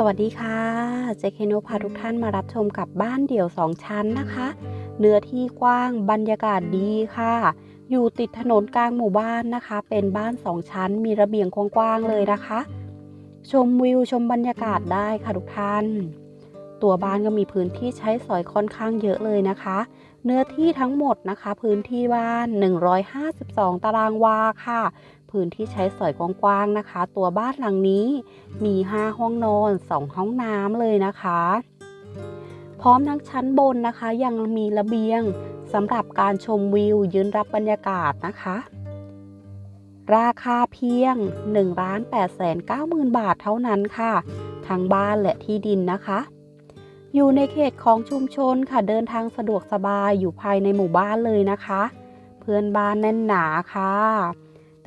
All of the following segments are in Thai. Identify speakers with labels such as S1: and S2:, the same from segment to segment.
S1: สวัสดีค่ะ เจเคโนพาทุกท่านมารับชมกับบ้านเดี่ยว 2 ชั้นนะคะ เนื้อที่กว้างบรรยากาศดีค่ะ อยู่ติดถนนกลางหมู่บ้านนะคะ เป็นบ้าน 2 ชั้น มีระเบียงกว้างๆเลยนะคะ ชมวิวชมบรรยากาศได้ค่ะทุกท่าน ตัวบ้านก็มีพื้นที่ใช้สอยค่อนข้างเยอะเลยนะคะ เนื้อที่ทั้งหมดนะคะ พื้นที่บ้าน 152 ตารางวาค่ะ พื้นที่ใช้สอยกว้างๆนะคะ ตัวบ้านหลังนี้มี 5 ห้องนอน 2 ห้องน้ำเลยนะคะ พร้อมทั้งชั้นบนนะคะ ยังมีระเบียงสำหรับการชมวิวยืนรับบรรยากาศนะคะ ราคาเพียง 1 8 9 0 0 0 0 บาทเท่านั้นค่ะ ทั้งบ้านและที่ดินนะคะ อยู่ในเขตของชุมชนค่ะเดินทางสะดวกสบายอยู่ภายในหมู่บ้านเลยนะคะ เพื่อนบ้านแน่นหนาค่ะ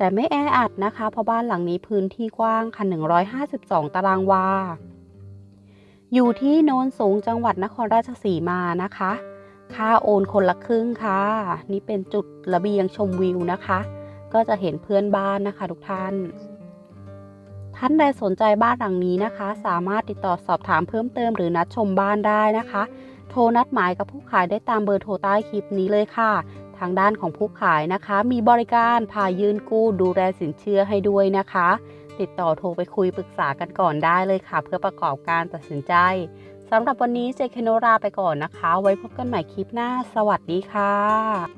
S1: แต่ไม่แออัดนะคะ เพราะบ้านหลังนี้พื้นที่กว้างค่ะ152 ตารางวา อยู่ที่โนนสูงจังหวัดนครราชสีมานะคะ ค่าโอนคนละครึ่งค่ะ นี่เป็นจุดระเบียงชมวิวนะคะ ก็จะเห็นเพื่อนบ้านนะคะทุกท่าน ท่านใดสนใจบ้านหลังนี้นะคะ สามารถติดต่อสอบถามเพิ่มเติมหรือนัดชมบ้านได้นะคะ โทรนัดหมายกับผู้ขายได้ตามเบอร์โทรใต้คลิปนี้เลยค่ะ ทางด้านของผู้ขายนะคะ มีบริการพายืนกู้ดูแลสินเชื่อให้ด้วยนะคะ ติดต่อโทรไปคุยปรึกษากันก่อนได้เลยค่ะ เพื่อประกอบการตัดสินใจสำหรับวันนี้เจคโนราไปก่อนนะคะ ไว้พบกันใหม่คลิปหน้า สวัสดีค่ะ